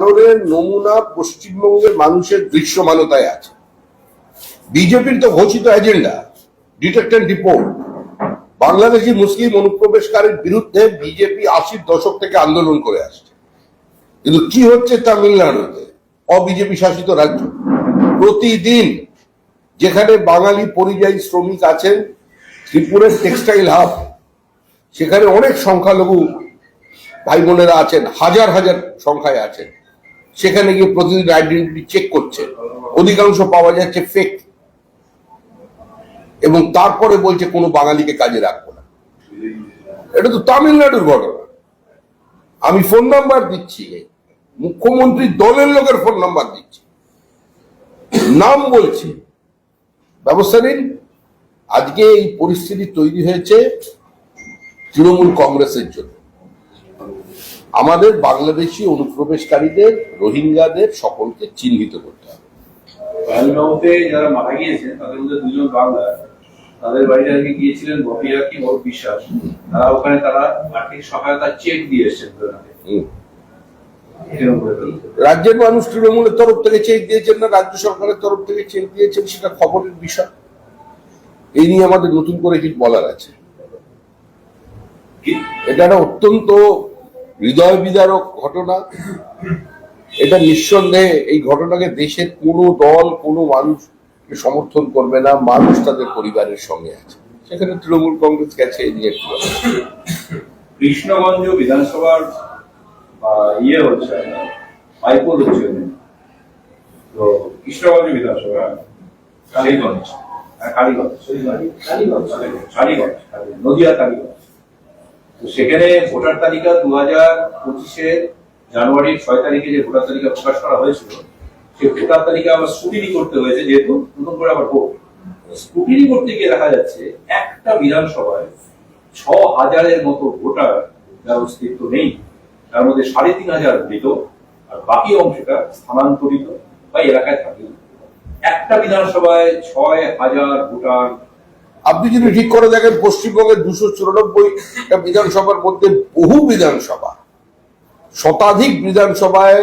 ভারতের নমুনা পশ্চিমবঙ্গের মানুষের দৃশ্যমানতায় আছে। বিজেপির তো ঘোষিত agenda detect and report. Bangladeshi মুসলিম অনুপ্রবেশকারীর বিরুদ্ধে বিজেপি আশির দশক থেকে আন্দোলন করে আসছে। কিন্তু কি হচ্ছে তামিলনাড়ুতে অবিজেপি শাসিত রাজ্য। প্রতিদিন যেখানে বাঙালি পরিযায়ী শ্রমিক আছেন, ত্রিপুরের টেক্সটাইল হাব, সেখানে অনেক সংখ্যালঘু ভাই বোনেরা আছেন, হাজার হাজার সংখ্যায় আছেন। সেখানে গিয়ে প্রতিদিন আইডেন্টিটি চেক করছে। অধিকাংশ পাওয়া যাচ্ছে ফেক এবং তারপরে বলছে কোনো বাঙালিকে কাজে রাখব না। এটা তো তামিলনাড়ুর ঘটনা। আমি ফোন নাম্বার দিচ্ছি। মুখ্যমন্ত্রী দলের লোকের ফোন নাম্বার দিচ্ছি। নাম বলছি। ব্যবস্থা নিন। আজকে এই পরিস্থিতি তৈরি হয়েছে তৃণমূল কংগ্রেসের জন্য। আমাদের বাংলাদেশি অনুপ্রবেশকারীদের রোহিঙ্গাদের সকলকে চিহ্নিত করতে হবে। পহেলগাঁওতে যারা মারা গিয়েছেন তাদের মধ্যে দুজন বাংলা। তাদের বাড়িতে আজকে গিয়েছিলেন কি বিশ্বাস। তারা ওখানে তারা আর্থিক সহায়তা চেক দিয়ে এসেছেন। রাজ্যের মানুষ তৃণমূলের তরফ থেকে চেক দিয়েছেন না রাজ্য সরকারের তরফ থেকে চেক দিয়েছেন সেটা খবরের বিষয়। এই নিয়ে আমাদের নতুন করে কিছু বলার আছে। এটা একটা অত্যন্ত হৃদয় বিদারক ঘটনা। এটা নিঃসন্দেহে এই ঘটনাকে দেশের কোনো দল কোনো মানুষ সমর্থন করবে না মানুষ তাদের পরিবারের সঙ্গে আছে। সেখানে তৃণমূল কংগ্রেস গেছে এই নিয়ে কৃষ্ণগঞ্জ বিধানসভার ইয়ে হচ্ছে বাইপোল হচ্ছে তো কৃষ্ণগঞ্জ বিধানসভা কালীগঞ্জ। হ্যাঁ, কালীগঞ্জ কালীগঞ্জ কালীগঞ্জ নদিয়া কালীগঞ্জ। সেখানে ভোটার তালিকা দু হাজার পঁচিশের জানুয়ারির ছয় তারিখে যে ভোটার তালিকা প্রকাশ করা হয়েছিল সেই ভোটার তালিকা আবার স্কুটিনি করতে হয়েছে যেহেতু নতুন করে আবার ভোট। স্কুটিনি করতে গিয়ে দেখা যাচ্ছে একটা বিধানসভায় ছ হাজারের মতো ভোটার যার অস্তিত্ব নেই, তার মধ্যে সাড়ে তিন হাজার মৃত, আর বাকি অংশটা স্থানান্তরিত বা এলাকায় থাকে একটা বিধানসভায় ছয় হাজার ভোটার আপনি যদি ঠিক করে দেখেন পশ্চিমবঙ্গের দুশো চুরানব্বইটা বিধানসভার মধ্যে বহু বিধানসভা। শতাধিক বিধানসভায়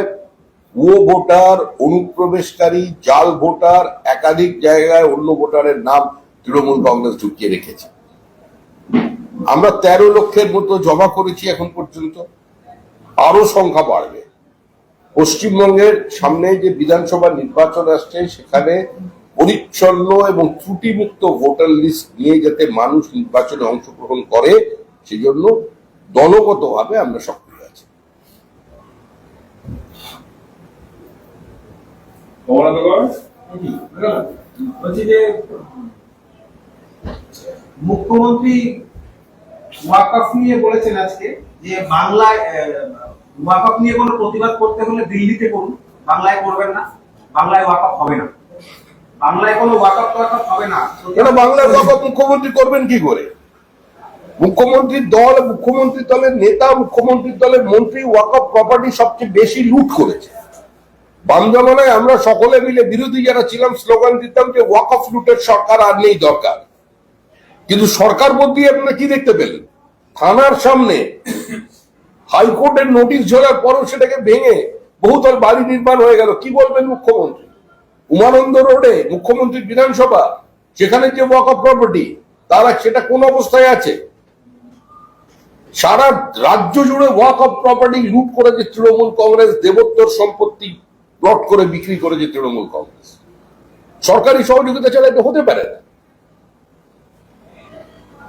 ভুয়ো ভোটার, অনুপ্রবেশকারী, জাল ভোটার, একাধিক জায়গায় অন্য ভোটারের নাম তৃণমূল কংগ্রেস ঢুকিয়ে রেখেছে। আমরা তেরো লক্ষের মতো জমা করেছি এখন পর্যন্ত। আরও সংখ্যা বাড়বে। পশ্চিমবঙ্গের সামনে যে বিধানসভা নির্বাচন আসছে, সেখানে পরিচ্ছন্ন এবং ত্রুটিমুক্ত ভোটার লিস্ট নিয়ে যাতে মানুষ নির্বাচনে অংশগ্রহণ করে সেজন্য দলগতভাবে আমরা সক্রিয় আছি। মুখ্যমন্ত্রী ওয়াকফ নিয়ে বলেছেন আজকে যে বাংলায় ওয়াকফ নিয়ে কোনো প্রতিবাদ করতে হলে দিল্লিতে করুন বাংলায় করবেন না বাংলায় ওয়াকফ হবে না। বাংলায় বাংলার মুখ্যমন্ত্রী করবেন কি করে? মুখ্যমন্ত্রীর দল, মুখ্যমন্ত্রী দলের নেতা মুখ্যমন্ত্রীর দলের মন্ত্রী ওয়াকফ প্রপার্টি সবচেয়ে বেশি লুট করেছে। বাম জমানায় আমরা সকলে মিলে বিরোধী যারা ছিলাম, স্লোগান দিতাম যে ওয়াকফ লুটের সরকার আর নেই দরকার। কিন্তু সরকার বদলি আপনারা কি দেখতে পেলেন? থানার সামনে হাইকোর্টের নোটিশ ঝোলার পরও সেটাকে ভেঙে বহুতল বাড়ি নির্মাণ হয়ে গেল। কি বলবেন মুখ্যমন্ত্রী? উমানন্দ রোডে মুখ্যমন্ত্রীর বিধানসভা সেখানে যে ওয়াক অফ প্রপার্টি তারা সেটা কোন অবস্থায় আছে? সারা রাজ্য জুড়ে ওয়াক অফ প্রপার্টি লুট করেছে তৃণমূল কংগ্রেস দেবোত্তর সম্পত্তি প্লট করে বিক্রি করেছে তৃণমূল কংগ্রেস। সরকারি সহযোগিতা ছাড়া এটা হতে পারে না।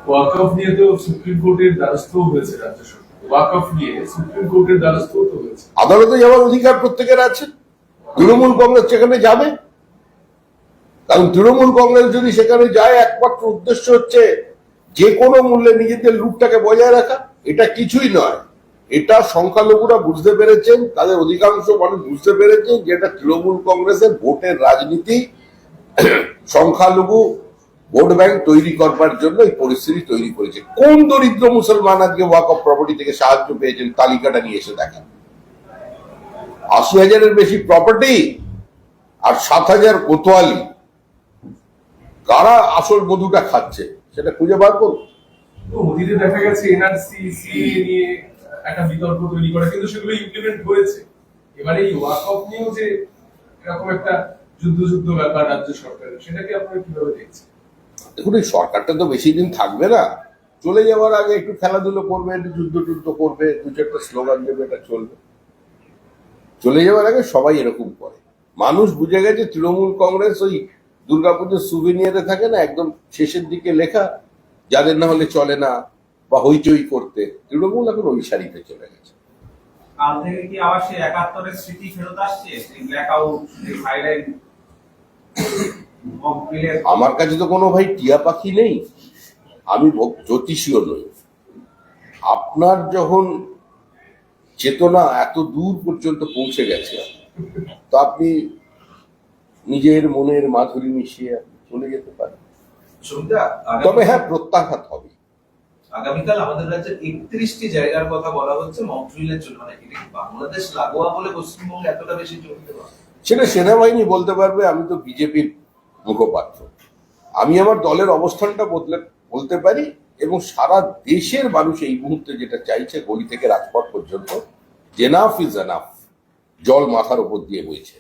ওয়াকফ নিয়ে তো সুপ্রিম কোর্টের দ্বারস্থ হয়েছে রাজ্য সরকার। ওয়াকফ নিয়ে সুপ্রিম কোর্টের দ্বারস্থ তো হয়েছে। আদালতে যাওয়ার অধিকার প্রত্যেকের আছে। তৃণমূল কংগ্রেস সেখানে যাবে কারণ তৃণমূল কংগ্রেস যদি সেখানে যায়, একমাত্র উদ্দেশ্য হচ্ছে যে কোনো মূল্যে নিজেদের লুটটাকে বজায় রাখা। এটা কিছুই নয়। এটা সংখ্যালঘুরা বুঝতে পেরেছেন, তাদের অধিকাংশ মানুষ বুঝতে পেরেছেন যে এটা তৃণমূল কংগ্রেসের ভোটের রাজনীতি। সংখ্যালঘু ভোট ব্যাংক তৈরি করবার জন্য এই পরিস্থিতি তৈরি করেছে। কোন দরিদ্র মুসলমান আজকে ওয়াক অফ প্রপার্টি থেকে সাহায্য পেয়েছেন, তালিকাটা নিয়ে এসে দেখান। আশি হাজারের বেশি প্রপার্টি আর সাত হাজার কোতোয়ালি। কারা আসল মধুটা খাচ্ছে সেটা খুঁজে বার করুন। দেখা গেছে এনআরসি সিএ নিয়ে একটা বিতর্ক তৈরি করে কিন্তু সেগুলো ইমপ্লিমেন্ট হয়েছে। এবারে এই নিয়েও যে এরকম একটা যুদ্ধ যুদ্ধ ব্যাপার রাজ্য সরকারের সেটাকে আপনারা কীভাবে দেখছেন? দেখুন এই সরকারটা তো বেশি দিন থাকবে না। চলে যাওয়ার আগে একটু খেলাধুলো করবে একটু যুদ্ধ টুদ্ধ করবে দু চারটা স্লোগান দেবে এটা চলবে। চলে যাওয়ার আগে সবাই এরকম করে। মানুষ বুঝে গেছে তৃণমূল কংগ্রেস ওই দুর্গাপুজোর সুবিনিয়ারে থাকে না একদম শেষের দিকে লেখা যাদের না হলে চলে না বা হইচই করতে। তৃণমূল এখন ওই শাড়িতে চলে গেছে। কাল থেকে কি আবার সেই একাত্তরের স্মৃতি ফেরত আসছে? সেই ব্ল্যাক সাইলেন্ট আমার কাছে তো কোনো ভাই টিয়া পাখি নেই। আমি জ্যোতিষীয় নই। আপনার যখন চেতনা এত দূর পর্যন্ত পৌঁছে গেছে তো আপনি নিজের মনের মাধুরী মিশিয়ে চলে যেতে সুবিধা তবে হ্যাঁ প্রত্যাঘাত হবে। আগামীকাল আমাদের রাজ্যের একত্রিশটি জায়গার কথা বলা হচ্ছে মকড্রিলের জন্য। মানে বাংলাদেশ লাগোয়া বলে পশ্চিমবঙ্গে এতটা বেশি দেওয়া সেটা সেনাবাহিনী বলতে পারবে আমি তো বিজেপির মুখপাত্র। আমি আমার দলের অবস্থানটা বদলে বলতে পারি এবং সারা দেশের মানুষ এই মুহূর্তে যেটা চাইছে গলি থেকে রাজপথ পর্যন্ত জেনাফ ইজ এনাফ। জল মাথার উপর দিয়ে বইছে।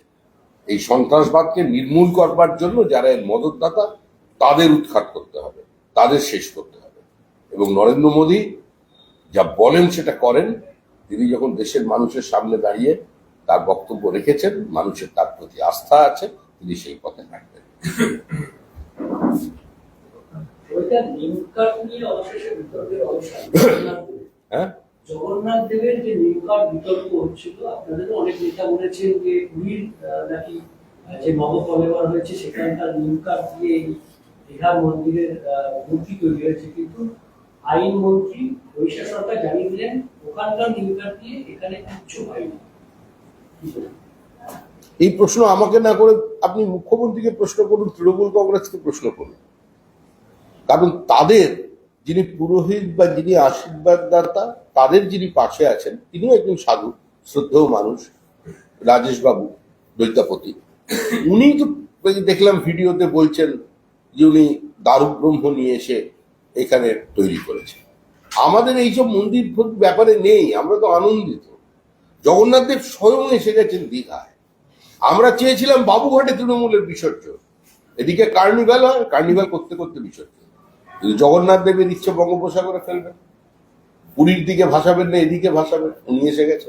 এই সন্ত্রাসবাদকে নির্মূল করবার জন্য যারা এর মদতদাতা তাদের উৎখাত করতে হবে তাদের শেষ করতে হবে। এবং নরেন্দ্র মোদী যা বলেন সেটা করেন তিনি যখন দেশের মানুষের সামনে দাঁড়িয়ে তার বক্তব্য রেখেছেন মানুষের তার প্রতি আস্থা আছে তিনি সেই পথে দেবের। হ্যাঁ? জগন্নাথ দেবের যে নিমকাট বিতর্ক হচ্ছিল আপনাদের অনেক নেতা বলেছেন যে আহ, নাকি যে নবকলেবর হয়েছে সেখানকার নিমকাট দিয়ে এই দীঘার মন্দিরের মূর্তি তৈরি হয়েছে। কিন্তু আইন মন্ত্রী ঐশা সরকার জানিয়ে দিলেন ওখানকার নিমকাট দিয়ে এখানে কিচ্ছু হয়নি। এই প্রশ্ন আমাকে না করে আপনি মুখ্যমন্ত্রীকে প্রশ্ন করুন তৃণমূল কংগ্রেসকে প্রশ্ন করুন। কারণ তাদের যিনি পুরোহিত বা যিনি আশীর্বাদদাতা, তাদের যিনি পাশে আছেন, তিনিও একজন সাধু, শ্রদ্ধেয় মানুষ রাজেশ বাবু দৈতাপতি উনি তো দেখলাম ভিডিওতে বলছেন যে উনি দারু ব্রহ্ম নিয়ে এসে এখানে তৈরি করেছেন। আমাদের এইসব মন্দির ব্যাপারে নেই, আমরা তো আনন্দিত। জগন্নাথ দেব স্বয়ং এসে গেছেন দীঘায়। আমরা চেয়েছিলাম বাবুঘাটে তৃণমূলের বিসর্জন। এদিকে কার্নিভাল হয়, কার্নিভাল করতে করতে বিসর্জন। জগন্নাথ দেবের ইচ্ছে বঙ্গোপসাগরে ফেলবেন পুরীর দিকে ভাসাবেন না, এদিকে ভাসাবেন, উনি এসে গেছে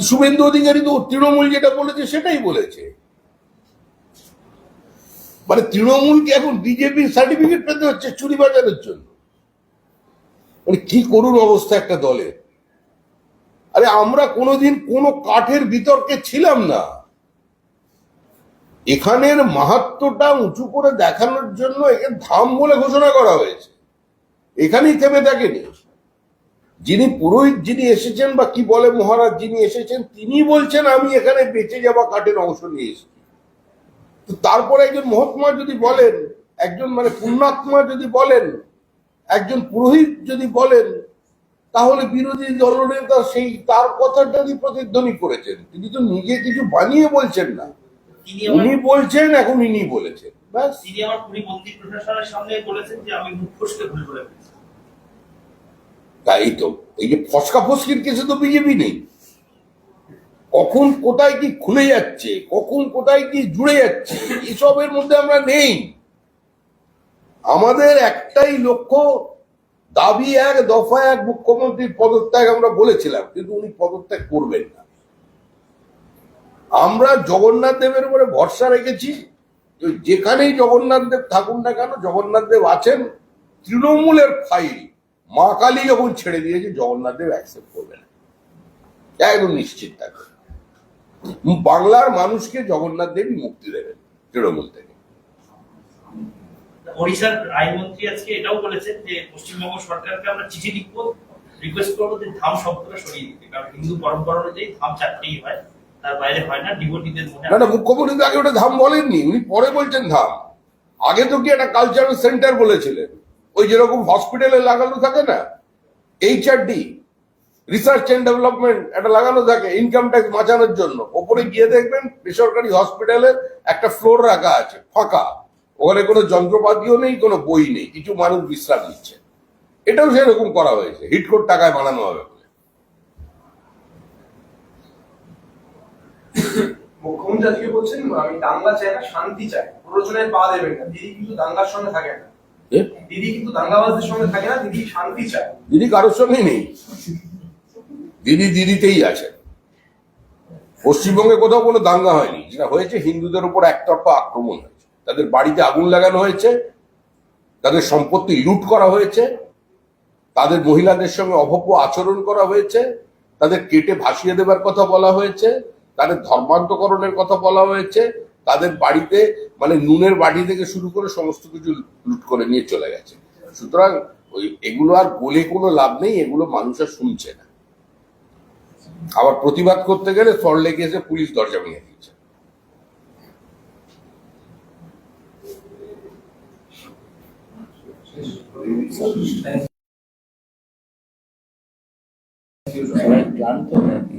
শুভেন্দু অধিকারী তো তৃণমূল যেটা বলেছে সেটাই বলেছে। মানে তৃণমূলকে এখন বিজেপির সার্টিফিকেট পেতে হচ্ছে চুরি বাজারের জন্য। মানে কি করুন অবস্থা একটা দলের। আরে আমরা কোনোদিন কোনো কাঠের বিতর্কে ছিলাম না। এখানের মাহাত্মটা উঁচু করে দেখানোর জন্য একে ধাম বলে ঘোষণা করা হয়েছে। এখানেই থেমে থাকেনি। যিনি পুরোহিত যিনি এসেছেন বা কি বলে মহারাজ যিনি এসেছেন তিনি বলছেন, আমি এখানে বেঁচে যাওয়া কাঠের অংশ নিয়ে এসেছি। তো তারপরে একজন মহাত্মা যদি বলেন, একজন মানে পুণ্যাত্মা যদি বলেন, একজন পুরোহিত যদি বলেন, তাহলে বিরোধী দলনেতা সেই তার কথাটারই প্রতিধ্বনি করেছেন, তিনি তো নিজে কিছু বানিয়ে বলছেন না। উনি বলছেন এখন ইনি বলেছেন। ব্যাস। তিনি আমার পুরী মন্দির প্রশাসনের সামনে বলেছেন যে আমি মুখ ফসকে ভুল করে তাই তো। এই যে ফসকা ফসকির কেসে তো বিজেপি নেই। কখন কোথায় কি খুলে যাচ্ছে কখন কোথায় কি জুড়ে যাচ্ছে এসবের মধ্যে আমরা নেই। আমাদের একটাই লক্ষ্য দাবি এক দফা এক মুখ্যমন্ত্রীর পদত্যাগ আমরা বলেছিলাম কিন্তু উনি পদত্যাগ করবেন না। আমরা জগন্নাথ দেবের উপরে ভরসা রেখেছি যেখানেই জগন্নাথ দেব থাকুন না কেন, জগন্নাথ দেব আছেন, তৃণমূলের ফাইল মা কালী যখন ছেড়ে দিয়েছে, জগন্নাথ দেব অ্যাকসেপ্ট করবে না। একদম নিশ্চিত থাকবে বাংলার মানুষকে জগন্নাথ দেবই মুক্তি দেবেন তৃণমূল থেকে। ওড়িশার আইনমন্ত্রী আজকে এটাও বলেছেন যে পশ্চিমবঙ্গ সরকারকে আমরা চিঠি লিখব রিকোয়েস্ট করব যে ধাম শব্দটা সরিয়ে দিতে, কারণ হিন্দু পরম্পরা অনুযায়ী ধাম চারটেই হয়। তার বাইরে হয় না ডিভোটিদের না না মুখ্যমন্ত্রী তো আগে ওটা ধাম বলেননি উনি পরে বলছেন ধাম। আগে তো কি একটা কালচারাল সেন্টার বলেছিলেন। ওই যেরকম হসপিটালে লাগানো থাকে না এইচআরডি রিসার্চ এন্ড ডেভেলপমেন্ট লাগানো থাকে ইনকাম ট্যাক্স বাঁচানোর জন্য। ওপরে গিয়ে দেখবেন বেসরকারি হসপিটালে একটা ফ্লোর রাখা আছে ফাঁকা। ওখানে কোনো যন্ত্রপাতিও নেই কোনো বই নেই কিছু মানুষ বিশ্রাম নিচ্ছে। এটাও সেরকম করা হয়েছে হিট কোড টাকায় বানানো হবে বলে। মুখ্যমন্ত্রী আজকে বলছেন আমি দাঙ্গা চাই না শান্তি চাই। প্ররোচনায় পা দেবেন না। দিদি কিন্তু দাঙ্গার সঙ্গে থাকে না। দিদি কিন্তু দাঙ্গাবাজদের সঙ্গে থাকে না দিদি শান্তি চায়। দিদি কারোর সঙ্গেই নেই। দিদি দিদিতেই আছে। পশ্চিমবঙ্গে কোথাও কোনো দাঙ্গা হয়নি। যেটা হয়েছে হিন্দুদের উপর একতরফা আক্রমণ হয়েছে। তাদের বাড়িতে আগুন লাগানো হয়েছে। তাদের সম্পত্তি লুট করা হয়েছে। তাদের মহিলাদের সঙ্গে অভব্য আচরণ করা হয়েছে। তাদের কেটে ভাসিয়ে দেবার কথা বলা হয়েছে। তাদের ধর্মান্তকরণের কথা বলা হয়েছে, তাদের বাড়িতে মানে নুনের বাড়ি থেকে শুরু করে সমস্ত কিছু লুট করে নিয়ে চলে গেছে। সুতরাং ওই এগুলো আর বলে কোনো লাভ নেই, এগুলো মানুষ আর শুনছে না। আবার প্রতিবাদ করতে গেলে সল্টলেকে এসে পুলিশ দরজা ভেঙে দিয়েছে। ক্লান্ত নাকি